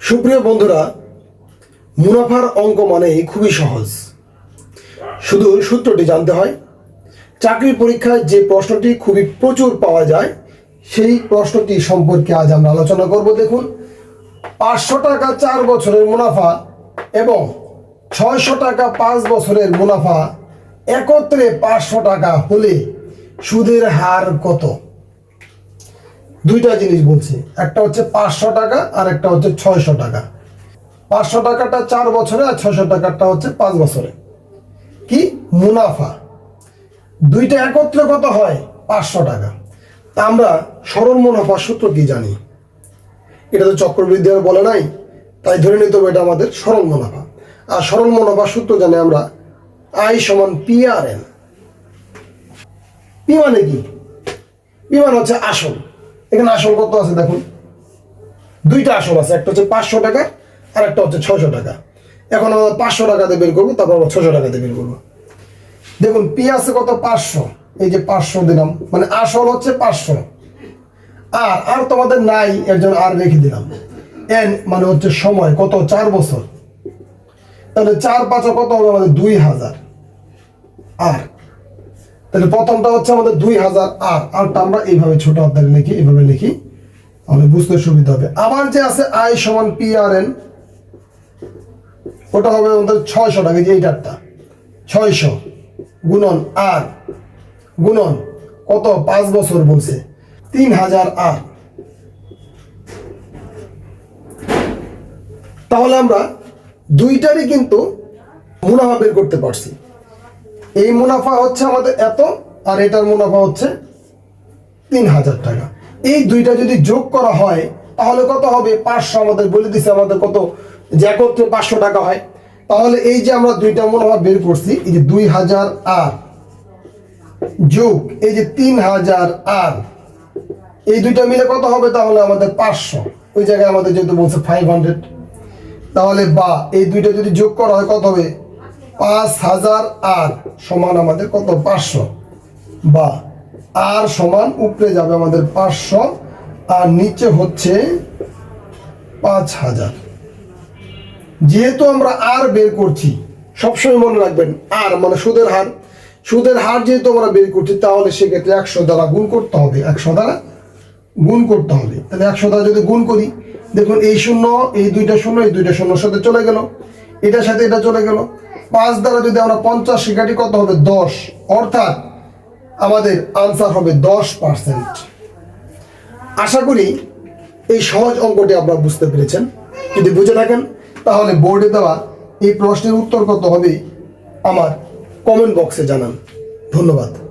সুপ্রিয় বন্ধুরা, মুনাফার অঙ্ক মানেই খুবই সহজ। শুধু সূত্রটি জানতে হয় চাকরির পরীক্ষায় যে প্রশ্নটি খুবই প্রচুর পাওয়া যায়, সেই প্রশ্নটি সম্পর্কে আজ আমরা আলোচনা করব। দেখুন, পাঁচশো টাকা চার বছরের মুনাফা এবং ছয়শো টাকা পাঁচ বছরের মুনাফা, একত্রে পাঁচশো টাকা হলে সুদের হার কত? দুইটা জিনিস বলছি। একটা হচ্ছে পাঁচশো টাকা আর একটা হচ্ছে ছয়শো টাকা। পাঁচশো টাকাটা চার বছরে আর ছয়শো টাকাটা হচ্ছে পাঁচ বছরে। কি? মুনাফা। দুইটা একত্রে কত হয়? পাঁচশো টাকা। তা আমরা সরল মুনাফা সূত্র কি জানি? এটা তো চক্রবৃদ্ধি আর বলে নাই, তাই ধরে নিতে হবে এটা আমাদের সরল মুনাফা। আর সরল মুনাফা সূত্র জানি আমরা আই সমান পি আর এন। পি মানে কি? পি মানে হচ্ছে আসল। এখানে আসল কত আছে দেখুন? দুইটা আসল আছে, একটা হচ্ছে পাঁচশো টাকা আর একটা হচ্ছে ছয়শো টাকা। এখন আমরা পাঁচশো টাকাতে বের করব, তারপর আমরা ছশো টাকাতে বের করব। দেখুন পি আছে কত? পাঁচশো। এই যে পাঁচশো দিলাম মানে আসল হচ্ছে পাঁচশো। আর আর তোমাদের নাই, এর জন্য আর রেখে দিলাম। এন মানে হচ্ছে সময়, কত? চার বছর। তাহলে চার পাঁচা কত হবে? আমাদের দুই হাজার। আর তাহলে প্রথমটা হচ্ছে আমাদের দুই হাজার আর আরটা আমরা এইভাবে ছোট হাতের লিখি, এইভাবে লিখি, তাহলে বুঝতে সুবিধা হবে। আবার যে আছে আই সমান পি আর এন ওটা হবে আমাদের ছয়শো টাকা যে এইটারটা। ছয়শো গুণন আর, গুণন কত? পাঁচ বছর বলছে। তিন হাজার আর তাহলে আমরা দুইটারই কিন্তু মুনাফা বের করতে পারছি। এই মুনাফা হচ্ছে আমাদের এত, আর এটার মুনাফা হচ্ছে তিন হাজার টাকা। এই দুইটা যদি যোগ করা হয়, তাহলে কত হবে? পাঁচশো আমাদের বলে দিছে, আমাদের কত? যে একত্রে পাঁচশো টাকা হয়। তাহলে এই যে আমরা দুইটা মুনাফা বের করছি, এই যে দুই হাজার আর যোগ, এই যে তিন হাজার আর, এই দুইটা মিলে কত হবে? তাহলে আমাদের পাঁচশো। ওই জায়গায় আমাদের যেহেতু বলছে ফাইভ হান্ড্রেড তাহলে বা এই দুইটা যদি যোগ করা হয়, কত হবে? পাঁচ হাজার আর সমান আমাদের কত? পাঁচশো। বা আর সমান উপরে যাবে আমাদের পাঁচশো, আর নিচে হচ্ছে পাঁচ হাজার। যেহেতু আমরা আর বের করছি, সবসময় মনে রাখবেন, আর মানে সুদের হার। সুদের হার যেহেতু আমরা বের করছি, তাহলে সেক্ষেত্রে একশো দ্বারা গুণ করতে হবে, একশো দ্বারা গুণ করতে হবে। তাহলে একশো দ্বারা যদি গুণ করি, দেখুন এই শূন্য, এই দুইটা শূন্য, এই দুইটা শূন্যর সাথে চলে গেল। এটার সাথে এটা চলে গেল। পাঁচ দ্বারা যদি আমরা পঞ্চাশ শিখাটি কত হবে? দশ। অর্থাৎ আমাদের আনসার হবে দশ পার্সেন্ট আশা করি এই সহজ অঙ্কটি আপনারা বুঝতে পেরেছেন। যদি বুঝে থাকেন, তাহলে বোর্ডে দেওয়া এই প্রশ্নের উত্তর কত হবে? আমার কমেন্ট বক্সে জানান। ধন্যবাদ।